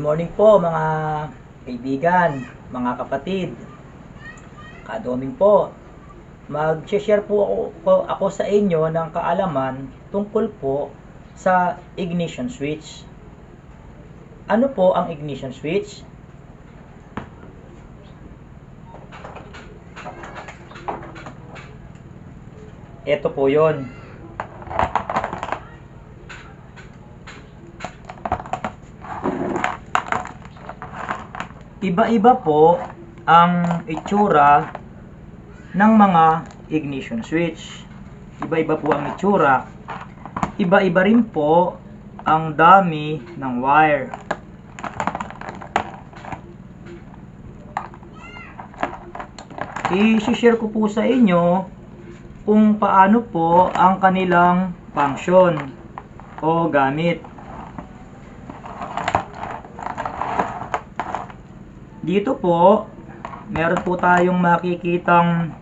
Good morning po mga kaibigan, mga kapatid. Kadoming po. Mag-share po ako, po ako sa inyo ng kaalaman tungkol po sa ignition switch. Ano po ang ignition switch? Ito po 'yon. Iba-iba po ang itsura ng mga ignition switch. Iba-iba po ang itsura. Iba-iba rin po ang dami ng wire. I-share ko po sa inyo kung paano po ang kanilang function o gamit. Dito po, meron po tayong makikitang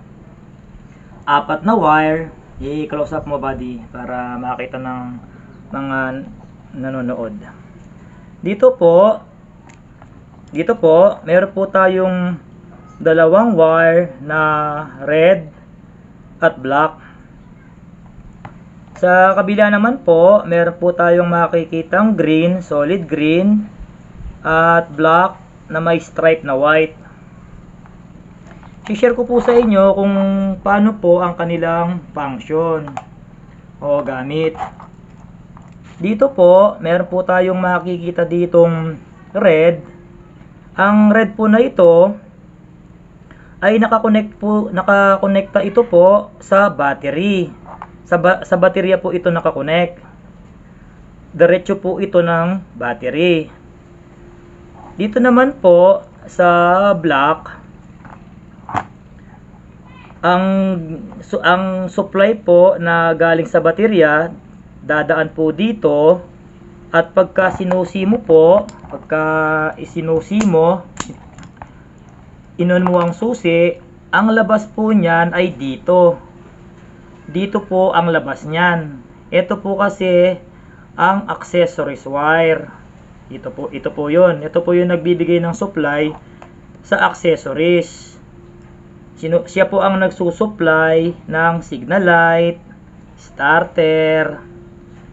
apat na wire. I-close up mo buddy para makita ng mga nanonood. Dito po, dito po, meron po tayong dalawang wire na red at black. Sa kabila naman po, meron po tayong makikitang green, solid green at black na may stripe na white. I-share ko po sa inyo kung paano po ang kanilang function o gamit. Dito po, meron po tayong makikita ditong red. Ang red po na ito ay nakakonect po, nakakonekta ito po sa battery. Sa, ba, sa baterya po ito nakakonect. Diretso po ito ng battery. Dito naman po sa black ang so, ang supply po na galing sa baterya dadaan po dito. At pagka sinusi mo po pagka isinusi mo inon mo ang susi ang labas po niyan ay dito. Dito po ang labas niyan. Ito po kasi ang accessories wire ito po ito po 'yon ito po yung nagbibigay ng supply sa accessories Sino, siya po ang nagsusupply ng signal light, starter,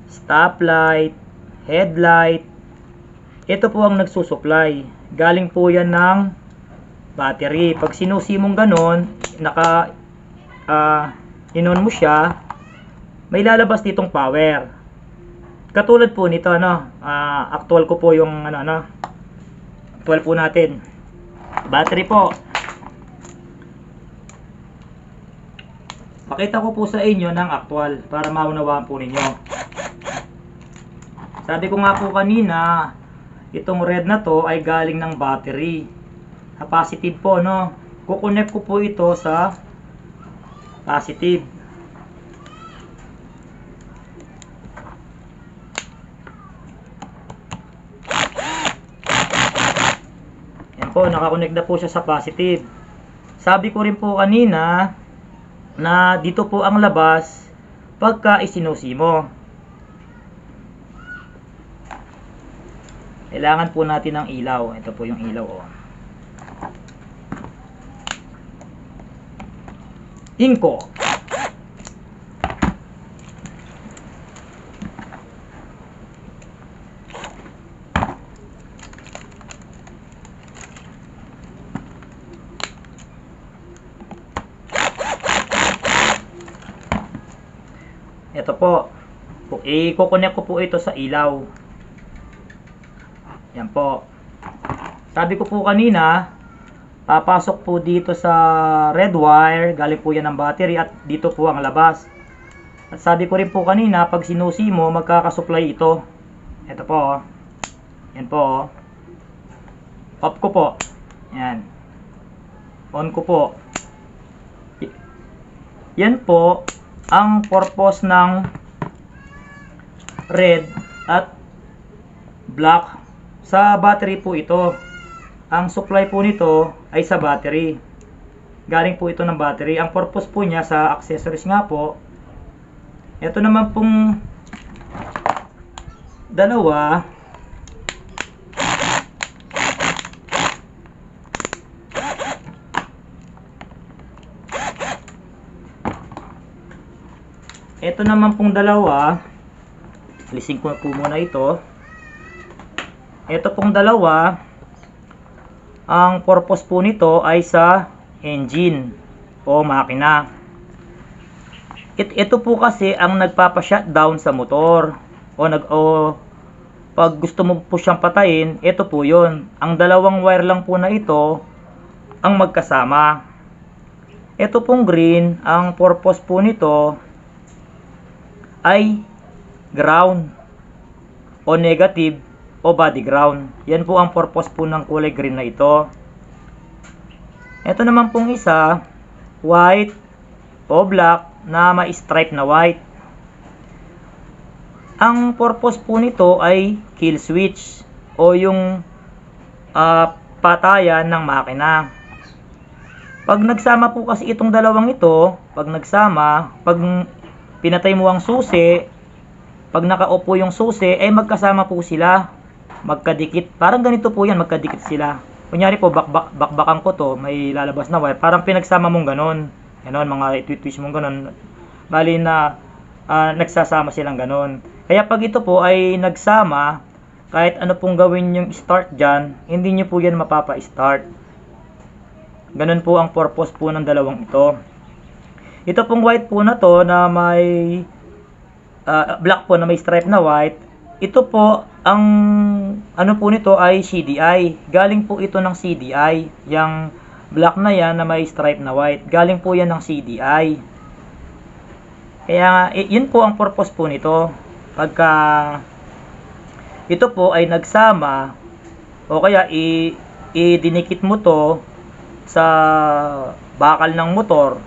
stoplight, headlight. Ito po ang nagsusupply. Galing po yan ng battery. Pag sinusi mong ganon, naka uh, inon mo siya, may lalabas ditong power. Katulad po nito, ano, uh, actual ko po yung, ano, ano, actual po natin. Battery po, Pakita ko po sa inyo ng actual para maunawaan po ninyo. Sabi ko nga po kanina, itong red na to ay galing ng battery. Ha, positive po, no? Kukonect ko po ito sa positive. Po, nakakonect na po siya sa positive. Sabi ko rin po kanina, na dito po ang labas pagka isinusi mo. Kailangan po natin ng ilaw. Ito po yung ilaw. Oh. Inko. Ito po. I-connect ko po ito sa ilaw. Yan po. Sabi ko po kanina, papasok po dito sa red wire, galing po yan ng battery at dito po ang labas. At sabi ko rin po kanina, pag sinusi mo, magkakasupply ito. Ito po. oh. Yan po. oh. Off ko po. Yan. On ko po. Yan po ang purpose ng red at black. Sa battery po ito. Ang supply po nito ay sa battery. Galing po ito ng battery. Ang purpose po niya sa accessories nga po ito naman pong dalawa ito naman pong dalawa, alisin ko po muna ito. Ito pong dalawa, ang purpose po nito ay sa engine o makina. It, ito po kasi ang nagpapa-shutdown sa motor o nag o pag gusto mo po siyang patayin, ito po 'yon. Ang dalawang wire lang po na ito ang magkasama. Ito pong green, ang purpose po nito ay ground o negative o body ground. Yan po ang purpose po ng kulay green na ito. Ito naman pong isa, white o black na may stripe na white. Ang purpose po nito ay kill switch o yung ah, patayan ng makina. Pag nagsama po kasi itong dalawang ito, pag nagsama, pag pinatay mo ang susi, pag nakaupo yung susi, ay magkasama po sila. Magkadikit. Parang ganito po yan, magkadikit sila. Kunyari po, bakbak, bakbakan ko to, may lalabas na wire. Parang pinagsama mong ganon. Ganon, mga twist mong ganon. Bali na ah, nagsasama silang ganon. Kaya pag ito po ay nagsama, kahit ano pong gawin yung start dyan, hindi nyo po yan mapapa-start. Ganun po ang purpose po ng dalawang ito. Ito pong white po na to na may ah, black po na may stripe na white. Ito po ang ano po nito ay CDI. Galing po ito ng CDI. Yang black na yan na may stripe na white. Galing po yan ng CDI. Kaya i- yun po ang purpose po nito. Pagka ito po ay nagsama o kaya i idinikit mo to sa bakal ng motor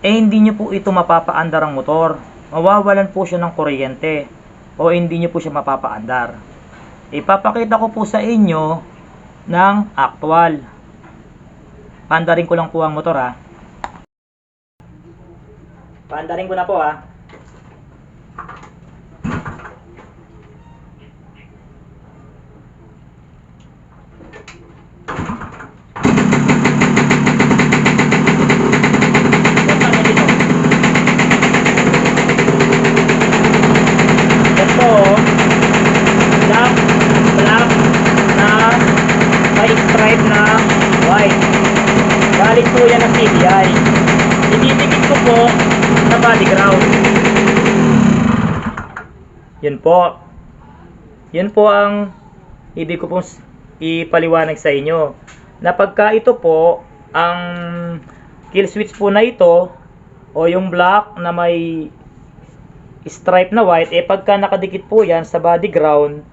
eh hindi nyo po ito mapapaandar ang motor. Mawawalan po siya ng kuryente o hindi nyo po siya mapapaandar. Ipapakita ko po sa inyo ng actual. Paandarin ko lang po ang motor ha. Paandarin ko na po ha. Ito, black, black na may stripe na white. Galing CDI. Ididikit ko po sa body ground. Yun po. Yun po ang ibig ko pong ipaliwanag sa inyo. Na pagka ito po, ang kill switch po na ito, o yung black na may stripe na white, eh pagka nakadikit po yan sa body ground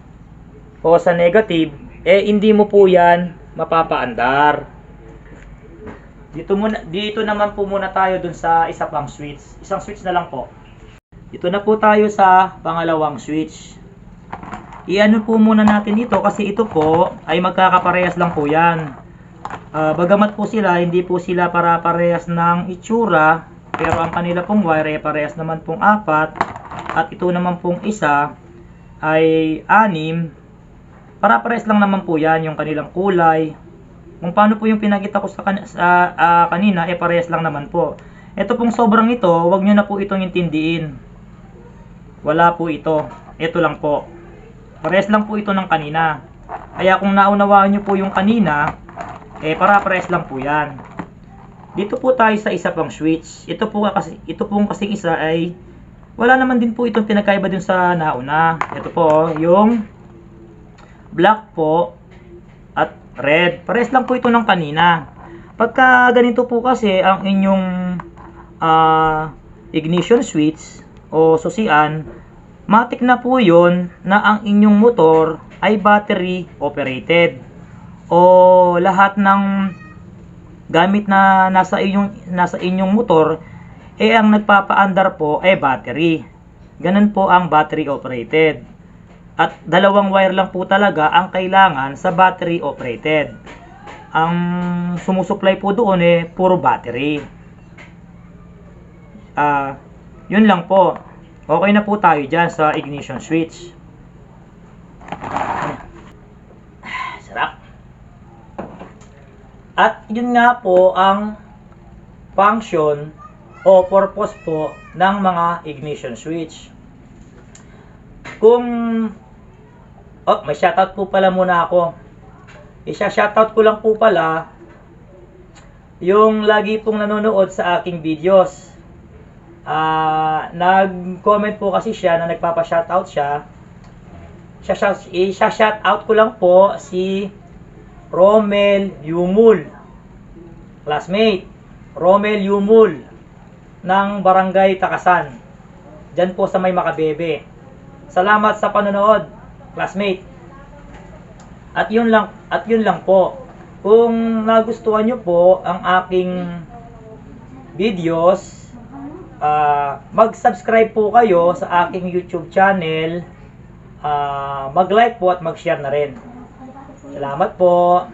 o sa negative, eh hindi mo po yan mapapaandar. Dito muna, dito naman po muna tayo dun sa isa pang switch. Isang switch na lang po. Dito na po tayo sa pangalawang switch. Iano po muna natin ito kasi ito po ay magkakaparehas lang po yan. Ah, bagamat po sila, hindi po sila para parehas ng itsura, pero ang kanila pong wire ay parehas naman pong apat, at ito naman pong isa ay anim. Para parehas lang naman po yan, yung kanilang kulay. Kung paano po yung pinakita ko sa, kan- sa ah, kanina, eh parehas lang naman po. Ito pong sobrang ito, wag nyo na po itong intindiin. Wala po ito. Ito lang po. Parehas lang po ito ng kanina. Kaya kung naunawaan nyo po yung kanina, eh para parehas lang po yan. Dito po tayo sa isa pang switch. Ito po kasi ito pong kasing isa ay wala naman din po itong pinagkaiba dun sa nauna. Ito po yung black po red. Parehas lang po ito ng kanina. Pagka ganito po kasi ang inyong ah, ignition switch o susian, matik na po yon na ang inyong motor ay battery operated o lahat ng gamit na nasa inyong nasa inyong motor eh ang nagpapaandar po ay battery. Ganun po ang battery operated. At dalawang wire lang po talaga ang kailangan sa battery operated. Ang sumusupply po doon eh puro battery. Ah, yun lang po. Okay na po tayo dyan sa ignition switch. Sarap. At yun nga po ang function o purpose po ng mga ignition switch. Kung Oh, may shoutout po pala muna ako. Isa-shoutout ko lang po pala yung lagi pong nanonood sa aking videos. Ah, nag-comment po kasi siya na nagpapa-shoutout siya. Siya- Isa-shoutout ko lang po si Romel Yumul. Classmate, Romel Yumul ng Barangay Takasan. Diyan po sa may Makabebe. Salamat sa panonood, classmate. At yun lang, at yun lang po. Kung nagustuhan nyo po ang aking videos, ah, mag-subscribe po kayo sa aking YouTube channel. Ah, mag-like po at mag-share na rin. Salamat po.